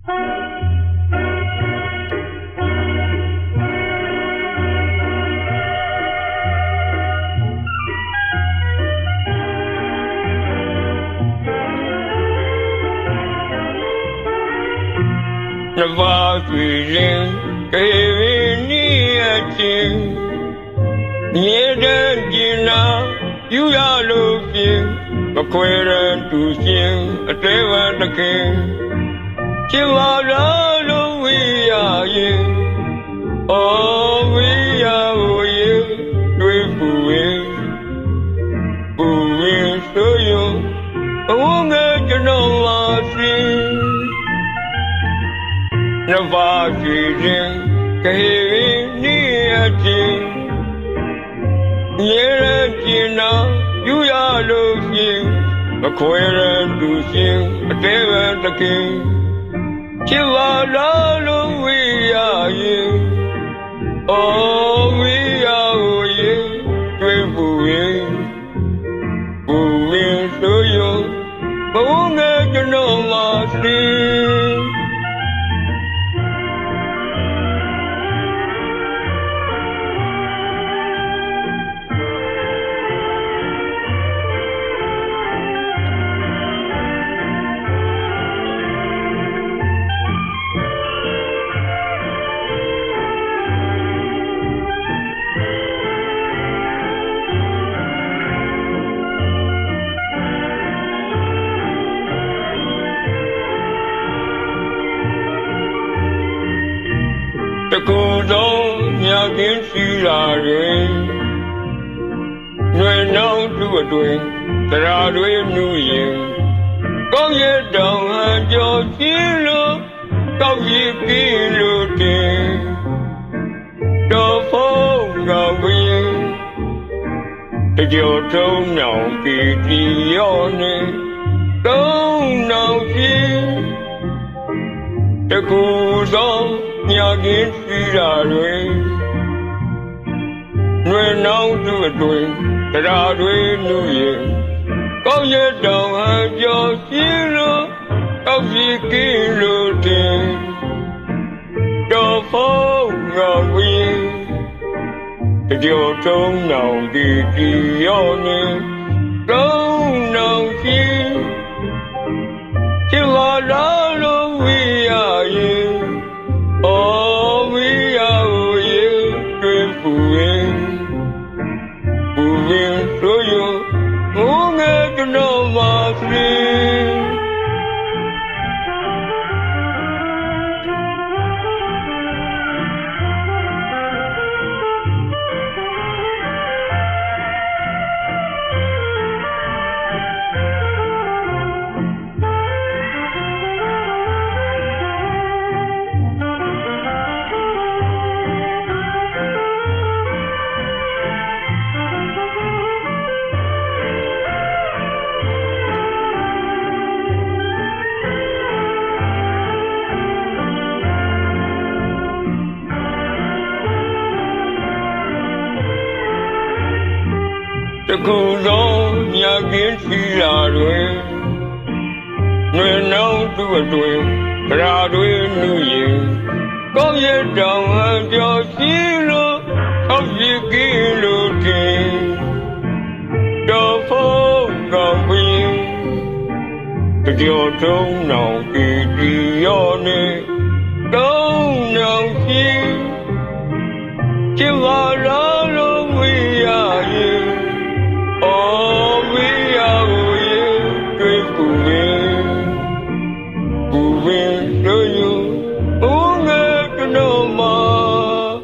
နဘာွေရင်ကေဝိနိယချင်းမြေတဲ့ကျင်နာယူရလို့ဖြင့်မခွဲရန်သူရှင်အတဲဝတခင် ချစ်ပါလားလို့ဝိရရင်အော်ဝိရဝေတွေ့ပူရင်ပူရင်ဆိုရင်အဝငယ်ကျွန်တော်ပါစင်နဘာကြည်ရင်ကေနိယချင်းမြေရကျင်နာယူရလို့ရှင်မခွဲရသူရှင်အတဲဝတခင်ချစ်ပါလားလို့ဝိရရင်အော်ဝိရဝေတွေ့ပူရင် ပူရင်ဆိုရင်ဘုံငယ်ကျွ တော်မှာစင်တကူသောမြတ်ကင်းရှိလာတွင်နှွေနှောင်းသူအတွင်တရားတွေနူရင်ကောင်းရတောင်ဟန်ကြောရှင်းလို့ကောက်ရည်ကင်းလို့တင်တော်ဖုံးကောင်းကင်းတကြောထုံးနောင်ကြည်တီရောနေတုံးနောင်ရှင်းတကူသော မြာကင်းရှိရာတွင်နှွေနှောင်းသူအတွင်တရားတွေနုရင်ကောင်းရတောင်ဟန်ကျော်ရှင်းလို့အောက်စီကင်းလို့တင်တော်ဖုံးငါဝင်းတကြောထုံးနောင်ဒီဒီရောနေတုံးနောင်ရှင်းချစ်ပါလားလို့ တကူသောမြတ်ကင်းရှိရာတွင်နှွေနှောင်းသူအတွင်ဗရာတွေနုရင်ကောင်းရတောင်ဟန်ကျော်ရှိလို့အောက်ရှိကင်းလို့တင်တော်ဖုံးကောင်းပင်တကြောထုံးနောင်ကြည်ဒီရောနေတုံး Allah.